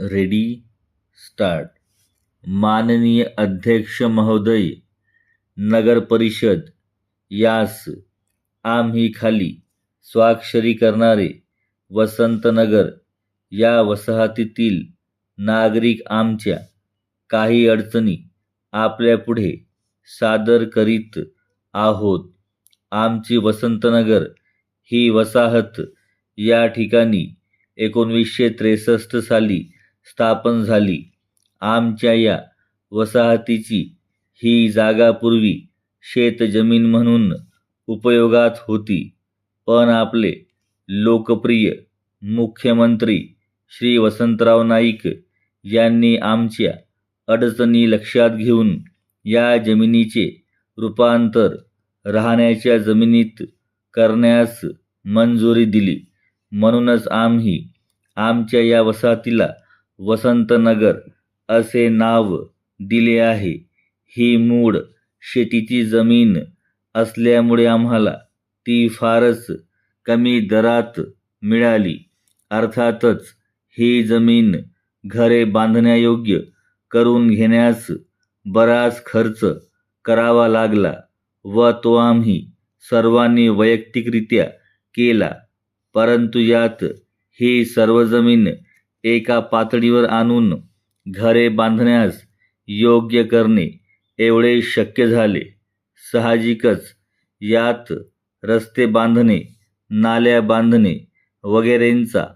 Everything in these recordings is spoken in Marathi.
रेडी स्टार्ट माननीय अध्यक्ष महोदय नगर परिषद यास आम्ही खाली स्वाक्षरी करणारे वसंतनगर या वसाहतीतील नागरिक आमच्या काही अडचणी आपल्यापुढे सादर करीत आहोत. आमची वसंतनगर ही वसाहत या ठिकाणी एकोणवीसशे त्रेसष्ट साली स्थापन झाली. आमच्या या वसाहतीची ही जागा पूर्वी शेतजमीन म्हणून उपयोगात होती. पण आपले लोकप्रिय मुख्यमंत्री श्री वसंतराव नाईक यांनी आमच्या अडचणी लक्षात घेऊन या जमिनीचे रूपांतर राहण्याच्या जमिनीत करण्यास मंजुरी दिली. म्हणूनच आम्ही आमच्या या वसाहतीला वसंतनगर असे नाव दिले आहे. ही मूळ शेतीची जमीन असल्यामुळे आम्हाला ती फारच कमी दरात मिळाली. अर्थातच ही जमीन घरे बांधण्यायोग्य करून घेण्यास बराच खर्च करावा लागला व तो आम्ही सर्वांनी वैयक्तिकरित्या केला. परंतु यात ही सर्व जमीन एका पातळीवर आणून घरे बांधण्यास योग्य करणे एवढे शक्य झाले. साहजिकच यात रस्ते बांधणे नाल्या बांधणे वगैरेंचा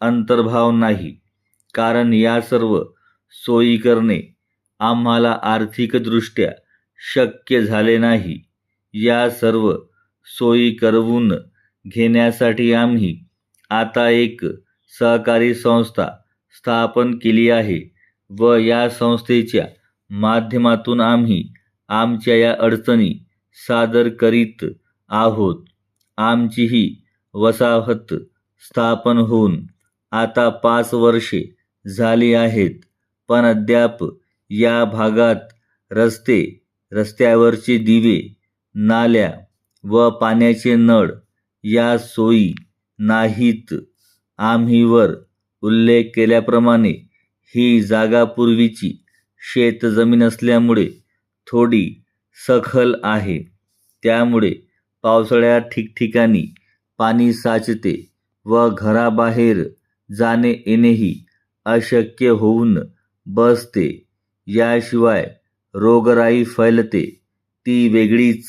अंतर्भाव नाही. कारण या सर्व सोयी करणे आम्हाला आर्थिकदृष्ट्या शक्य झाले नाही. या सर्व सोयी करवून घेण्यासाठी आम्ही आता एक सहकारी संस्था स्थापन केली आहे व या संस्थेच्या माध्यमातून आम्ही आमच्या या अडचणी सादर करीत आहोत. आमची ही वसाहत स्थापन होऊन आता पाच वर्षे झाली आहेत. पण अद्याप या भागात रस्ते रस्त्यावरचे दिवे नाल्या व पाण्याचे नळ या सोयी नाहीत. आम्ही वर उल्लेख केल्याप्रमाणे ही जागा पूर्वीची शेतजमीन असल्यामुळे थोडी सखल आहे. त्यामुळे पावसाळ्यात ठिकठिकाणी पाणी साचते व घराबाहेर जाणे येणेही अशक्य होऊन बसते. याशिवाय रोगराई फैलते. ती वेगळीच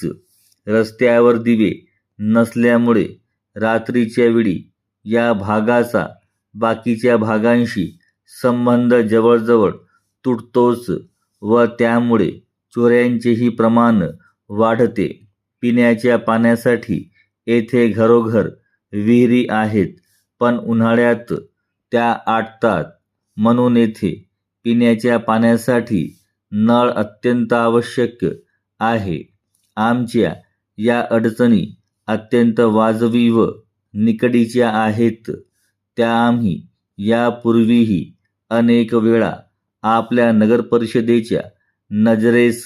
रस्त्यावर दिवे नसल्यामुळे रात्रीच्या वेळी या भागाचा बाकीच्या भागांशी संबंध जवळजवळ तुटतोच व त्यामुळे चोऱ्यांचेही प्रमाण वाढते. पिण्याच्या पाण्यासाठी येथे घरोघर विहिरी आहेत पण उन्हाळ्यात त्या आटतात. म्हणून येथे पिण्याच्या पाण्यासाठी नळ अत्यंत आवश्यक आहे. आमच्या या अडचणी अत्यंत वाजवी व निकडीच्या आहेत. त्या आम्ही यापूर्वीही अनेक वेळा आपल्या नगरपरिषदेच्या नजरेस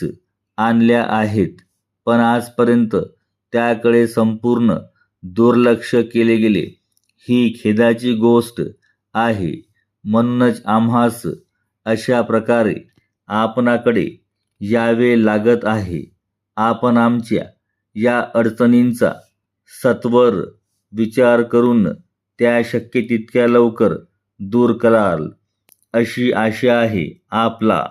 आणल्या आहेत. पण आजपर्यंत त्याकडे संपूर्ण दुर्लक्ष केले गेले. ही खेदाची गोष्ट आहे. म्हणूनच आम्हास अशा प्रकारे आपणाकडे यावे लागत आहे. आपण आमच्या या अडचणींचा सत्वर विचार करून त्या शक्य तितक्या लवकर दूर कराल. अशी आशा आहे आपला.